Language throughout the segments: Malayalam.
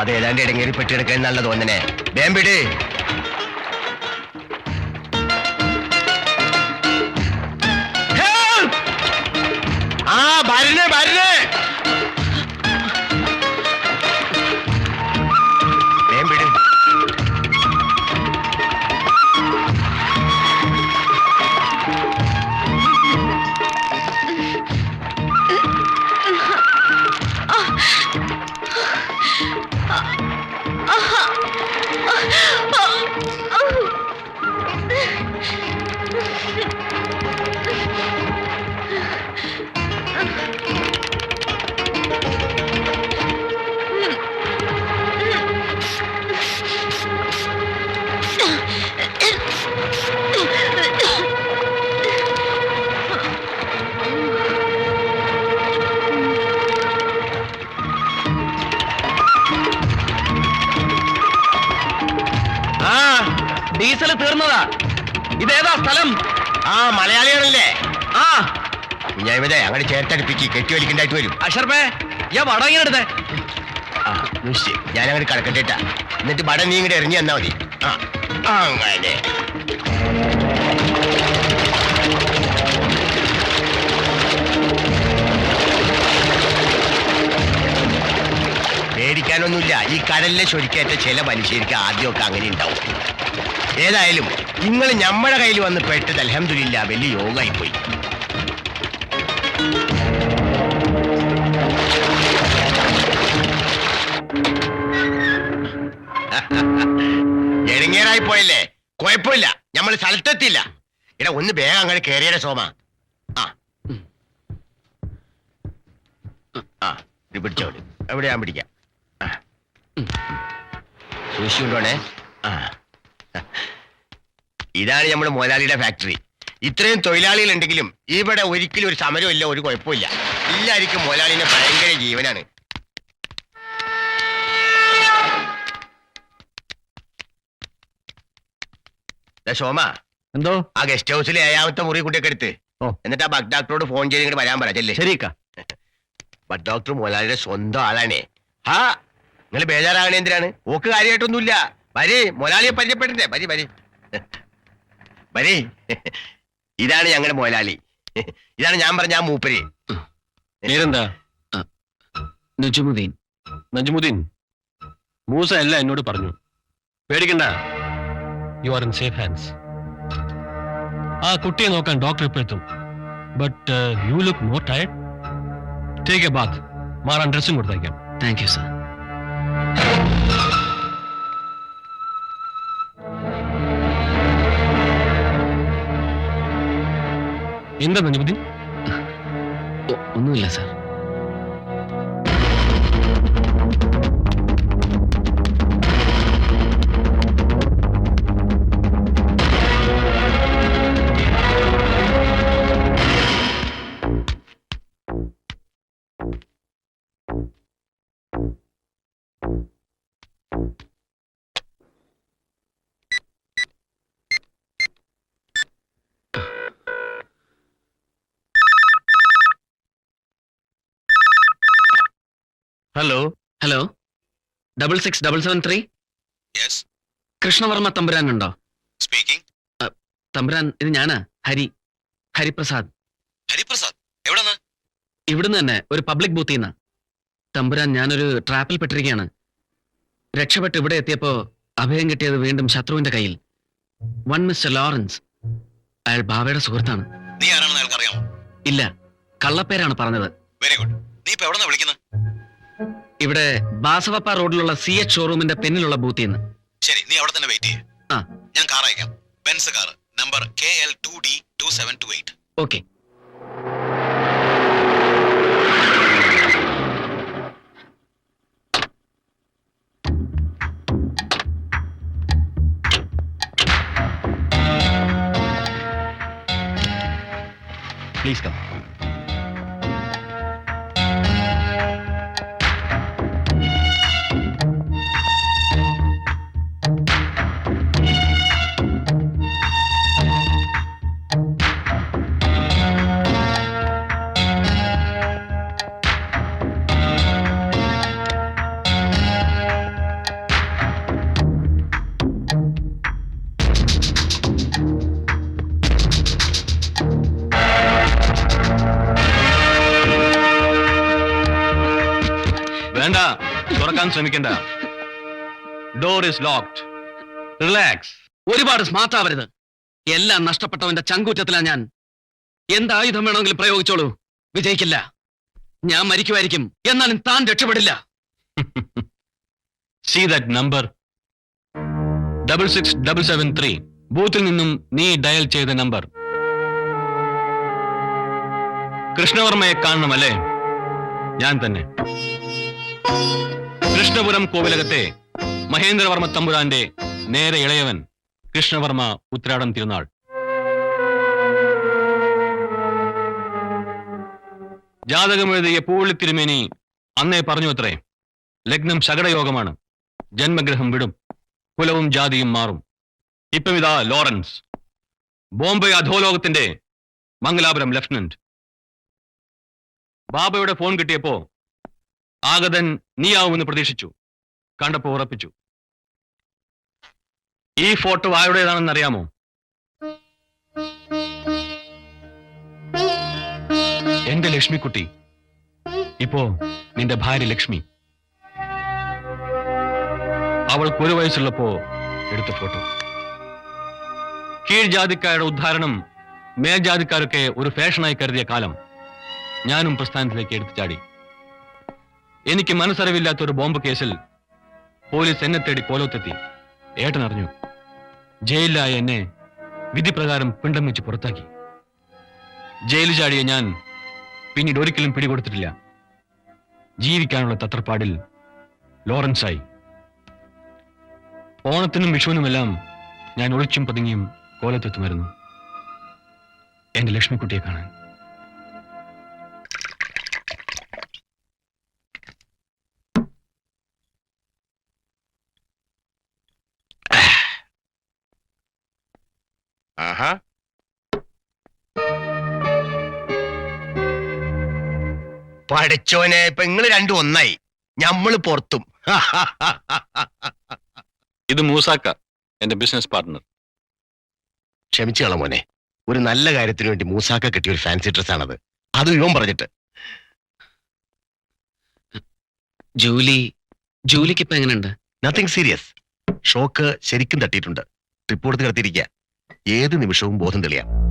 അത് ഏതാണ്ട് ഇടങ്ങേറി പെട്ടിയെടുക്കാൻ നല്ല തോന്നനെ വേമ്പിട് ആ ഭരണേ ഭരണേ! ഡീസൽ തീർന്നതാ. ഇതേതാ സ്ഥലം? ആ മലയാളികളല്ലേ? ആ. ഞാൻ ഇവിടെ അങ്ങനെ ചേർത്തടുപ്പിക്ക് കെട്ടി വലിക്കണ്ടായിട്ട് വരും. അഷർപ്പേ ഞാൻ വടം ഇങ്ങനെ എടുത്തേ. ആ നിശ്ചയ ഞാൻ അങ്ങനെ കടക്കട്ടേട്ടാ. എന്നിട്ട് വടം നീ ഇങ്ങോട്ട് എറിഞ്ഞു തന്നാ മതി. ആ അങ്ങനെ. പേടിക്കാനൊന്നുമില്ല. ഈ കടലിലെ ചൊരിക്കേറ്റ ചില മനുഷ്യർക്ക് ആദ്യമൊക്കെ അങ്ങനെ ഉണ്ടാവും. ഏതായാലും നിങ്ങൾ ഞമ്മടെ കയ്യിൽ വന്ന് പെട്ടത് അലഹമില്ല വലിയ യോഗമായി പോയി എടങ്ങേറായി പോയല്ലേ? കുഴപ്പമില്ല. നമ്മൾ സ്ഥലത്തെത്തില്ല എടാ ഒന്ന് വേഗം അങ്ങനെ കേറിയട സോമ. ആ. ആ പിടിച്ചോളി എവിടെ ഞാൻ പിടിക്കാം. സൂക്ഷിച്ചുകൊണ്ടോണേ. ആ. ഇതാണ് നമ്മുടെ മുതലാളിയുടെ ഫാക്ടറി ഇത്രയും തൊഴിലാളികൾ ഉണ്ടെങ്കിലും ഇവിടെ ഒരിക്കലും ഒരു സമരവും ഇല്ല ഒരു കുഴപ്പമില്ല എല്ലാവർക്കും മുതലാളിനെ ഭയങ്കര ജീവനാണ്. ശോമ സോമ എന്തോ? ആ ഗസ്റ്റ് ഹൗസിലെ ഏഴാമത്തെ മുറി കുട്ടിയൊക്കെ എടുത്ത്. എന്നിട്ട് ആ ബഗ് ഡോക്ടറോട് ഫോൺ ചെയ്ത് ഇങ്ങോട്ട് വരാൻ പറ ചെല്ലേ. ശരിക്ക ബഗ് ഡോക്ടർ മൊലാലിയുടെ സ്വന്തം ആളാണേ. ഹാ നിങ്ങൾ ബേജാറാകണേ എന്തിനാണ്? ഓക്ക് കാര്യമായിട്ടൊന്നുമില്ല. വരി മുതലാളിയെ പരിചയപ്പെടണ്ടേ വരി വരി. വരി. ഇതാണ് ഞങ്ങളുടെ മുതലാളി ഇതാണ് ഞാൻ പറഞ്ഞ ആ മൂപ്പര്. പേരെന്താ? നജുമുദ്ദീൻ. നജ്മുദ്ദീൻ? മൂസ എല്ലാം എന്നോട് പറഞ്ഞു. പേടിക്കണ്ട. You are in safe hands ആ കുട്ടിയെ നോക്കാൻ ഡോക്ടർ ഇപ്പൊ എത്തും. But you look more tired take a bath മാറാൻ ഡ്രസ്സും കൊടുത്തയക്കാം. താങ്ക് യു സർ എന്താ നജ്മുദ്ദീൻ ഒന്നുമില്ല sir. Hello hello double six double seven three yes Krishnavarma Thampuran ഉണ്ടോ സ്പീക്കിംഗ് തമ്പുരാൻ ഇത് ഞാനാ ഹരി. ഹരിപ്രസാദ്. ഹരിപ്രസാദ്. എവിടെന്ന്? ഇവിടുന്ന് തന്നെ ഒരു പബ്ലിക് ബൂത്തിൽ നിന്ന് തമ്പുരാൻ ഞാനൊരു ട്രാപ്പിൽ പെട്ടിരിക്കുകയാണ് രക്ഷപ്പെട്ട് ഇവിടെ എത്തിയപ്പോ അഭയം കിട്ടിയത് വീണ്ടും ശത്രുവിന്റെ കയ്യിൽ. One mister Lawrence. അയാൾ ബാബയുടെ സുഹൃത്താണ്. നീ ആരാണെന്ന് അയാൾക്ക് അറിയാമോ ഇല്ല കള്ളപ്പേരാണ് പറഞ്ഞത്. വെരി ഗുഡ് നീ ഇപ്പൊ എവിടെന്നാ വിളിക്കുന്നത് ഇവിടെ ബാസവപ്പ റോഡിലുള്ള സി എച്ച് ഷോറൂമിന്റെ പിന്നിലുള്ള ബൂത്തിൽ നിന്ന് ശരി നീ അവിടെ തന്നെ വെയിറ്റ് ചെയ്യേ. ആ. ഞാൻ കാർ അയക്കാം. Benz car number K L two D two seven two eight okay please come വേണ്ട തുറക്കാൻ ശ്രമിക്കണ്ട. ഡോർ ഇസ് ലോക്ഡ് റിലാക്സ് ഒരുപാട് സ്മാർട്ട് ആവരുത്. എല്ലാം നഷ്ടപ്പെട്ടവന്റെ ചങ്കൂറ്റത്തിലാ ഞാൻ. എന്ത് ആയുധം വേണമെങ്കിലും പ്രയോഗിച്ചോളൂ. വിജയിക്കില്ല. ഞാൻ മരിക്കുമായിരിക്കും. എന്നാലും താൻ രക്ഷപ്പെടില്ല. See that number double six double seven three ബൂത്തിൽ നിന്നും നീ ഡയൽ ചെയ്ത നമ്പർ കൃഷ്ണവർമ്മയെ കാണണമല്ലേ? ഞാൻ തന്നെ. കൃഷ്ണപുരം കോവിലകത്തെ മഹേന്ദ്രവർമ്മ തമ്പുരാന്റെ നേരെ ഇളയവൻ കൃഷ്ണവർമ്മ ഉത്രാടം തിരുനാൾ. ജാതകമെഴുതിയ പൂളി തിരുമേനി അന്നേ പറഞ്ഞു അത്രേ ലഗ്നം ശകടയോഗമാണ് ജന്മഗ്രഹം വിടും കുലവും ജാതിയും മാറും. ഇപ്പം ഇതാ ലോറൻസ് ബോംബെ അധോലോകത്തിന്റെ മംഗലാപുരം ലഫ്റ്റനന്റ്. ബാബയുടെ ഫോൺ കിട്ടിയപ്പോ ആഗതൻ നീയാവുമെന്ന് പ്രതീക്ഷിച്ചു. കണ്ടപ്പോ ഉറപ്പിച്ചു. ഈ ഫോട്ടോ ആരുടേതാണെന്ന് അറിയാമോ എന്റെ ലക്ഷ്മിക്കുട്ടി. ഇപ്പോ നിന്റെ ഭാര്യ ലക്ഷ്മി. അവൾക്ക് ഒരു വയസ്സുള്ളപ്പോ എടുത്ത ഫോട്ടോ. കീഴ്ജാതിക്കാരുടെ ഉദ്ധാരണം മേൽജാതിക്കാരൊക്കെ ഒരു ഫാഷനായി കരുതിയ കാലം ഞാനും പ്രസ്ഥാനത്തിലേക്ക് എടുത്തു ചാടി എനിക്ക് മനസ്സറിവില്ലാത്ത ഒരു ബോംബ് കേസിൽ പോലീസ് എന്നെ തേടി കോലോത്തെത്തി ഏട്ടൻ അറിഞ്ഞു. ജയിലിലായ എന്നെ വിധിപ്രകാരം പിണ്ടം വെച്ച് പുറത്താക്കി. ജയിലിൽ ചാടിയ ഞാൻ പിന്നീട് ഒരിക്കലും പിടികൊടുത്തിട്ടില്ല. ജീവിക്കാനുള്ള തത്രപ്പാടിൽ ലോറൻസായി. ഓണത്തിനും വിഷുവിനുമെല്ലാം ഞാൻ ഒളിച്ചും പതുങ്ങിയും കോലത്തെത്തുമായിരുന്നു. എന്റെ ലക്ഷ്മിക്കുട്ടിയെ കാണാൻ. പഠിച്ചോനെ ഇപ്പൊ നിങ്ങൾ രണ്ടും ഒന്നായി. ഞമ്മൾ പുറത്തും. ഇത് മൂസാക്ക എന്റെ ബിസിനസ് പാർട്ട്ണർ ക്ഷമിച്ചു മോനെ. ഒരു നല്ല കാര്യത്തിന് വേണ്ടി മൂസാക്ക കിട്ടിയ ഒരു ഫാൻസി ഡ്രസ് ആണത്. അത് ഇവൻ പറഞ്ഞിട്ട്. ജൂലി ജൂലിക്ക് ഇപ്പൊ എങ്ങനെയുണ്ട്? നത്തിങ് സീരിയസ് ഷോക്ക് ശരിക്കും തട്ടിയിട്ടുണ്ട്. റിപ്പോർട്ട് കിടത്തിയിരിക്കുക ഏത് നിമിഷവും ബോധം തെളിയാം.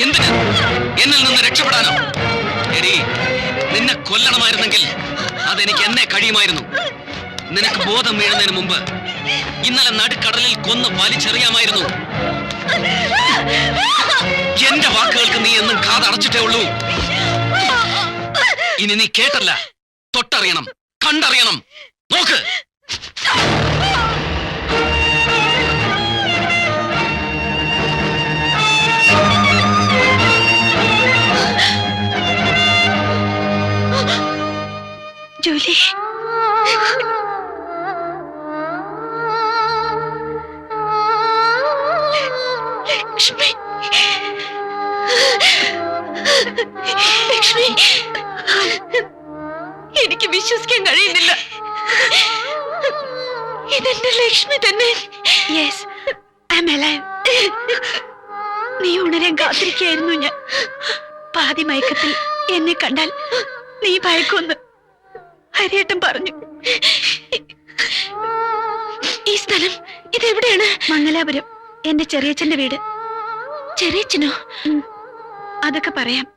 എന്തിന്? എന്നിൽ നിന്ന് രക്ഷപ്പെടാനോ? എടി നിന്നെ കൊല്ലണമായിരുന്നെങ്കിൽ അതെനിക്ക് എന്നെ കഴിയുമായിരുന്നു. നിനക്ക് ബോധം വീഴുന്നതിന് മുമ്പ് ഇന്നലെ നടുക്കടലിൽ കൊന്ന് വലിച്ചെറിയാമായിരുന്നു. എന്റെ വാക്കുകൾക്ക് നീ എന്നും കാതടച്ചിട്ടേ ഉള്ളൂ. ഇനി നീ കേട്ടല്ല. തൊട്ടറിയണം. കണ്ടറിയണം. നോക്ക്. ജൂലി. ലക്ഷ്മി. ലക്ഷ്മി. എനിക്ക് വിശ്വസിക്കാൻ കഴിയുന്നില്ല. ഇതെന്റെ ലക്ഷ്മി തന്നെ. യെസ് നീ ഉണരാൻ കാത്തിരിക്കായിരുന്നു ഞാൻ. പാതി മയക്കത്തിൽ എന്നെ കണ്ടാൽ നീ ഭയക്കൊന്ന് ഹരിയേട്ടൻ പറഞ്ഞു. ഈ സ്ഥലം ഇതെവിടെയാണ്? മംഗലാപുരം എന്റെ ചെറിയച്ഛന്റെ വീട്. ചെറിയച്ഛനോ? അതൊക്കെ പറയാം.